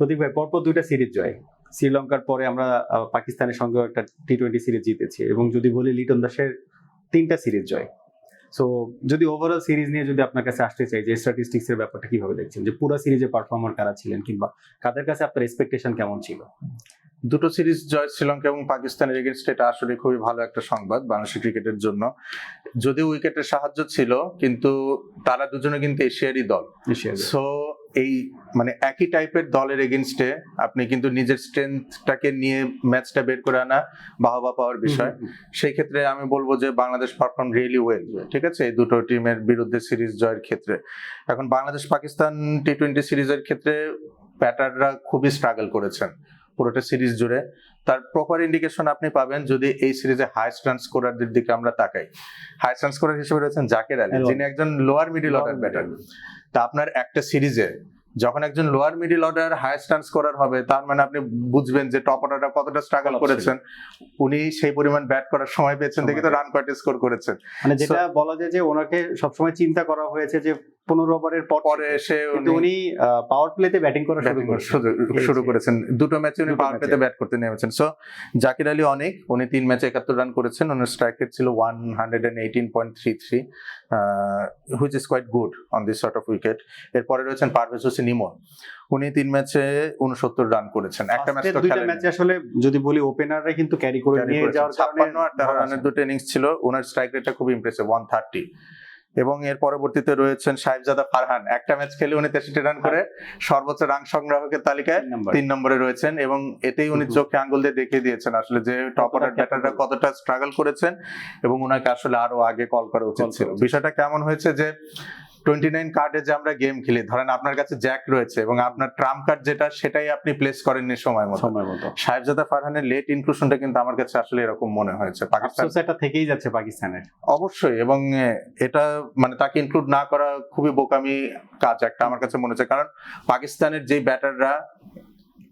প্রতীক ভাই পরপর দুইটা সিরিজ জয়। শ্রীলঙ্কার পরে আমরা পাকিস্তানের সঙ্গে একটা টি টোয়েন্টি সিরিজ জিতেছি এবং যদি বলি লিটন দাসের তিনটা সিরিজ জয়। সো যদি ওভারঅল সিরিজ নিয়ে যদি আপনার কাছে আসতে চাই যে স্ট্যাটিস্টিক্স এর ব্যাপারটা কীভাবে দেখছেন? যে পুরো সিরিজে পারফর্মার কারা ছিলেন কিংবা কাদের কাছে আপনার এক্সপেকটেশন কেমন ছিল? দুটো সিরিজ জয় শ্রীলঙ্কা এবং পাকিস্তানের এগেনস্ট এটা আসলে খুবই ভালো একটা সংবাদ বাংলাদেশের ক্রিকেটের জন্য। যদিও উইকেটের সাহায্য ছিল কিন্তু তারা দুজনে কিন্তু এশিয়ারই দল। সো এই মানে একই টাইপের দলের এগেনস্টে আপনি কিন্তু নিজের স্ট্রেংথটাকে নিয়ে ম্যাচটা বের করে আনা বাহবা পাওয়ার বিষয়। সেই ক্ষেত্রে আমি বলব যে বাংলাদেশ পারফর্ম রিয়েলি ওয়েল ঠিক আছে? এই দুটো টিমের বিরুদ্ধে সিরিজ জয়ের ক্ষেত্রে। এখন বাংলাদেশ পাকিস্তান টি টোয়েন্টি সিরিজের ক্ষেত্রে ব্যাটাররা খুবই স্ট্রাগল করেছেন পুরোটা সিরিজ জুড়ে। তার প্রপার ইন্ডিকেশন আপনি পাবেন যদি এই সিরিজে হাইস্ট রান স্কোরারদের দিকে আমরা তাকাই। হাইস্ট রান স্কোরার হিসেবে রয়েছেন জাকের আলী. যিনি একজন লোয়ার মিডিল অর্ডার ব্যাটার তা আপনার একটা সিরিজে যখন একজন lower middle order higher stance করার হবে তার মানে আপনি বুঝবেন যে টপ অর্ডারটা কতটা স্ট্রাগল করেছেন। উনি সেই পরিমাণ ব্যাট করার সময় পেয়েছেন দেখে তো রান কয়টা স্কোর করেছেন। মানে যেটা বলা যায় যে ওনাকে সবসময় চিন্তা করা হয়েছে যে পনেরো ওভারের পর এসে উনি পাওয়ার প্লেতে ব্যাটিং করা শুরু করেছেন। দুটো ম্যাচে উনি পাওয়ার। প্লেতে ব্যাট করতে নেমেছেন। সো জাকির আলী অনেক উনি তিন ম্যাচে একাত্তর রান করেছেন। ওনার স্ট্রাইক রেট ছিল one hundred and eighteen point three three which is quite good on this sort of wicket এরপরে রয়েছেন পারভেজ হোসেন ইমন। উনি তিন ম্যাচে উনসত্তর রান করেছেন। একটা ম্যাচ তো খেলেন ম্যাচে আসলে যদি বলি ওপেনাররা কিন্তু ক্যারি করে নিয়ে যাওয়ার কারণে ছাপ্পান্ন আর তেরো রানের দুটো ইনিংস ছিল। ওনার স্ট্রাইক রেটটা খুব ইমপ্রেসিভ ওয়ান থার্টি এবং এর পরবর্তীতে রয়েছেন সাহেবজাদা ফারহান। একটা ম্যাচ খেলে উনি তেষট্টি রান করে সর্বোচ্চ রান সংগ্রাহকের তালিকায় তিন নম্বরে। রয়েছেন এবং এতেই উনি চোখে আঙ্গুল দিয়ে দেখিয়ে দিয়েছেন আসলে যে টপ অর্ডার ব্যাটাররা কতটা স্ট্রাগল করেছেন এবং ওনাকে আসলে আরও আগে কল করা উচিত ছিল। বিষয়টা কেমন হয়েছে যে টোয়েন্টি নাইন কার্ডে যে আমরা গেম খেলি ধরেন আপনার কাছে জ্যাক রয়েছে এবং আপনার ট্রাম্প কার্ড যেটা সেটাই আপনি প্লেস করেননি সময় মতো। সময় মতো। সাহেবজাদা ফারহানের লেট ইনক্লুশনটা কিন্তু আমার কাছে আসলে এরকম মনে হয়েছে। পাকিস্তান আফসোস থেকেই যাচ্ছে পাকিস্তানের। অবশ্যই এবং এটা মানে তাকে ইনক্লুড না করা খুবই বোকামি কাজ একটা আমার কাছে মনে হচ্ছে। কারণ পাকিস্তানের যে ব্যাটাররা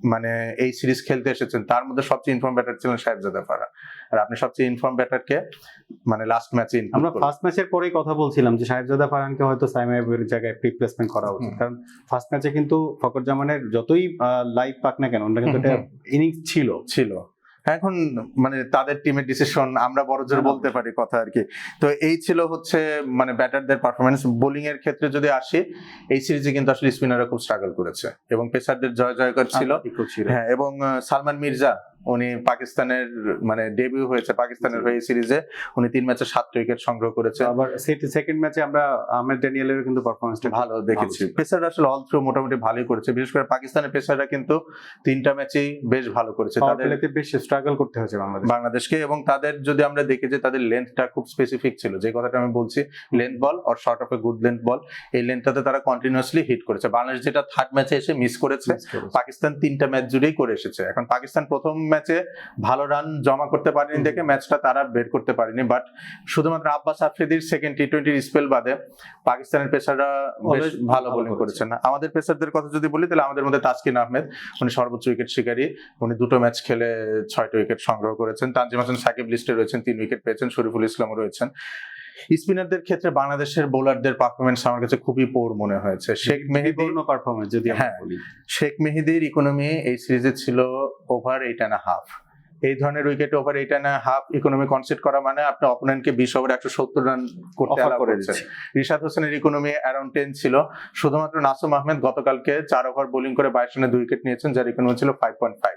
মানে এই সিরিজ খেলতে এসেছেন তার মধ্যে সবচেয়ে ইনফর্ম ব্যাটার ছিলেন সাহেবজাদা ফারা। আর আপনি সবচেয়ে ইনফর্ম ব্যাটারকে মানে লাস্ট ম্যাচে আমরা ফার্স্ট ম্যাচের পরেই কথা বলছিলাম যে সাহেবজাদা ফারহানকে হয়তো সাইমাইবের জায়গায় রিপ্লেসমেন্ট করা উচিত। কারণ ফার্স্ট ম্যাচে কিন্তু ফকর জামানের যতই লাইভ পাক না কেন ওটা কিন্তু একটা ইনিংস ছিল। ছিল। এখন মানে তাদের টিমের ডিসিশন আমরা বড় জোর না, বলতে পারি কথা আর কি। তো এই ছিল হচ্ছে মানে ব্যাটারদের পারফরমেন্স বোলিং এর ক্ষেত্রে যদি আসি এই সিরিজে কিন্তু আসলে স্পিনাররা খুব স্ট্রাগল করেছে। এবং পেসারদের জয় জয়কার ছিল। হ্যাঁ এবং সালমান মির্জা উনি পাকিস্তানের মানে ডেবিউ হয়েছে পাকিস্তানের হয়ে সিরিজে উনি তিন ম্যাচে সাত উইকেট সংগ্রহ করেছে। আবার সেকেন্ড ম্যাচে আমরা আহমেদ ড্যানিয়েলের কিন্তু পারফরমেন্সটা ভালো দেখেছি। পেসার আসলে অল থ্রু মোটামুটি ভালোই করেছে। বিশেষ করে পাকিস্তানের পেসাররা কিন্তু তিনটা ম্যাচেই বেশ ভালো করেছে। তাদের বেশ স্ট্রাগল করতে হয়েছে বাংলাদেশ বাংলাদেশকে এবং তাদের যদি আমরা দেখি যে তাদের লেন্থটা খুব স্পেসিফিক ছিল। যে কথাটা আমি বলছি length ball or short of a good length ball এই লেন্থটাতে তারা কন্টিনিউয়াসলি হিট করেছে। বাংলাদেশ যেটা থার্ড ম্যাচে এসে মিস করেছে পাকিস্তান তিনটা ম্যাচ জুড়েই করে এসেছে। এখন পাকিস্তান প্রথম ম্যাচে ভালো রান জমা করতে পারেনি দেখে ম্যাচটা তারা বের করতে পারেনি। বাট শুধুমাত্র আব্বাস আফ্রিদির সেকেন্ড টি টোয়েন্টির স্পেল বাদে পাকিস্তানের পেসাররা বেশ ভালো বোলিং করেছে। করেছেন। আমাদের পেসারদের কথা যদি বলি তাহলে আমাদের মধ্যে তাসকিন আহমেদ উনি সর্বোচ্চ উইকেট শিকারী। উনি দুটো ম্যাচ খেলে ছয়টা উইকেট সংগ্রহ করেছেন। তানজিম হাসান সাকিব লিস্টে রয়েছেন তিন উইকেট পেয়েছেন। শরীফুল ইসলামও রয়েছেন। স্পিনারদের ক্ষেত্রে বাংলাদেশের বোলারদের পারফরমেন্স আমার কাছে খুবই পোর মনে হয়েছে। শেখ মেহেদি পারফরমেন্স যদি হ্যাঁ। শেখ মেহেদির ইকোনমি এই সিরিজে ছিল ওভার এইট অ্যান্ড হাফ এই ধরনের উইকেটে over eight and half economy concede করা মানে আপনি অপোনেন্টকে বিশ ওভার একশো সত্তর রান করতে করে রিশাদ হোসেনের ইকোনমি অ্যারাউন্ড টেন ছিল। শুধুমাত্র নাসুম আহমেদ গতকালকে চার ওভার বোলিং করে বাইশ রানে দুই উইকেট নিয়েছেন যার ইকোনমি ছিল ফাইভ পয়েন্ট ফাইভ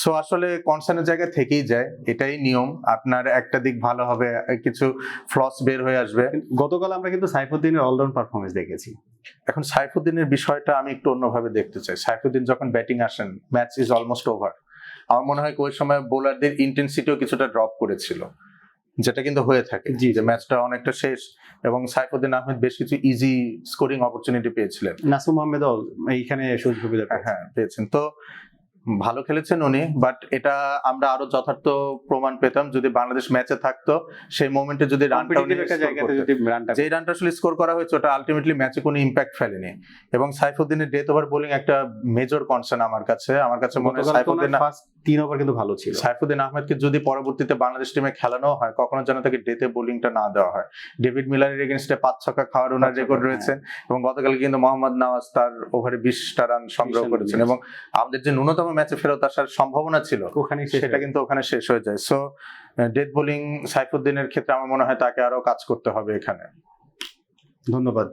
সো আসলে কনসার্নের জায়গা থেকেই যায়। এটাই নিয়ম। আপনার একটা দিক ভালো হবে কিছু ফ্লস বের হয়ে আসবে। গতকাল আমরা কিন্তু সাইফুদ্দিনের অলরাউন্ড পারফরমেন্স দেখেছি। এখন সাইফুদ্দিনের বিষয়টা আমি একটু অন্যভাবে দেখতে চাই। সাইফুদ্দিন যখন ব্যাটিং আসেন ম্যাচ ইজ অলমোস্ট ওভার আমার মনে হয় ওই সময় বোলারদের ইন্টেন্সিটিও কিছুটা ড্রপ করেছিল। যেটা কিন্তু হয়ে থাকে জি, যে ম্যাচটা অনেকটা শেষ এবং সাইফুদ্দিন আহমেদ বেশ কিছু ইজি স্কোরিং অপরচুনিটি পেয়েছিলেন। নাসুম আহমেদ এইখানে সুযোগ সুবিধা হ্যাঁ পেয়েছেন। তো ভালো খেলেছেন উনি বাট এটা আমরা আরও যথার্থ প্রমাণ পেতাম যদি বাংলাদেশ ম্যাচে থাকতো সেই মোমেন্টে যদি রানটা যে রানটা আসলে স্কোর করা হয়েছে ওটা আলটিমেটলি ম্যাচে কোনো ইম্প্যাক্ট ফেলেনি। এবং সাইফুদ্দিনের ডেথ ওভার বোলিং একটা মেজর কনসার্ন আমার কাছে। আমার কাছে মনে হয় সাইফুদ্দিন তিন ওভার কিন্তু ভালো ছিল। সাইফুদ্দিন আহমেদকে যদি পরবর্তীতে বাংলাদেশ টিমে খেলানো হয় কখনো যেন তাকে ডেতে বোলিংটা না দেওয়া হয়। ডেভিড মিলারের এগেনস্টে পাঁচ ছক্কা খাওয়ার ওনার রেকর্ড। রয়েছে এবং গতকাল কিন্তু মোহাম্মদ নওয়াজ তার ওভারে বিশটা রান সংগ্রহ করেছেন এবং আমাদের যে ন্যূনতম ম্যাচে ফেরত আসার সম্ভাবনা ছিল ওখানে সেটা কিন্তু ওখানে শেষ হয়ে যায়। সো ডেথ বোলিং সাইফুদ্দিনের ক্ষেত্রে আমার মনে হয় তাকে আরও কাজ করতে হবে এখানে। ধন্যবাদ।